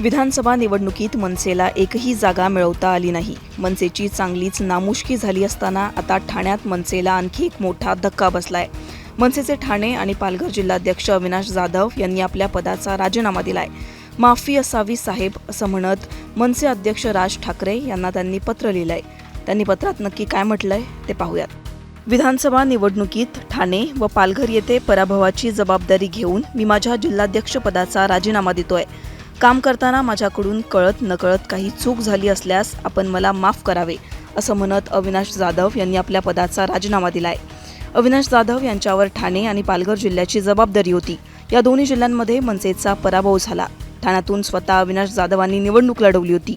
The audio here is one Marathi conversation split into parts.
विधानसभा निवडणुकीत मनसेला एकही जागा मिळवता आली नाही. मनसेची चांगलीच नामुष्की झाली असताना आता ठाण्यात मनसेला आणखी एक मोठा धक्का बसलाय. मनसेचे ठाणे आणि पालघर जिल्हाध्यक्ष अविनाश जाधव यांनी आपल्या पदाचा राजीनामा दिलाय. माफी असावी साहेब असं म्हणत मनसे अध्यक्ष राज ठाकरे यांना त्यांनी पत्र लिहिलंय. त्यांनी पत्रात नक्की काय म्हटलंय ते पाहूयात. विधानसभा निवडणुकीत ठाणे व पालघर येथे पराभवाची जबाबदारी घेऊन मी माझ्या जिल्हाध्यक्षपदाचा राजीनामा देतोय. काम करताना माझ्याकडून कळत नकळत काही चूक झाली असल्यास आपण मला माफ करावे असं म्हणत अविनाश जाधव यांनी आपल्या पदाचा राजीनामा दिलाय. अविनाश जाधव यांच्यावर ठाणे आणि पालघर जिल्ह्याची जबाबदारी होती. या दोन्ही जिल्ह्यांमध्ये मनसेचा पराभव झाला. ठाण्यातून स्वतः अविनाश जाधवांनी निवडणूक लढवली होती.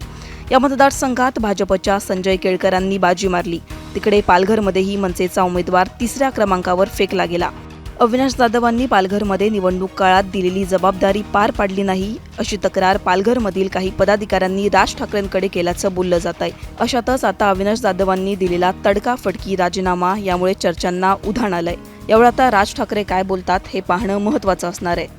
या मतदारसंघात भाजपच्या संजय केळकरांनी बाजी मारली. तिकडे पालघरमध्येही मनसेचा उमेदवार तिसऱ्या क्रमांकावर फेकला गेला. अविनाश जाधवांनी पालघरमध्ये निवडणूक काळात दिलेली जबाबदारी पार पाडली नाही अशी तक्रार पालघरमधील काही पदाधिकाऱ्यांनी राज ठाकरेंकडे केल्याचं बोललं जात आहे. अशातच आता अविनाश जाधवांनी दिलेला तडकाफडकी राजीनामा यामुळे चर्चांना उधाण आलंय. यावर आता राज ठाकरे काय बोलतात हे पाहणं महत्त्वाचं असणार आहे.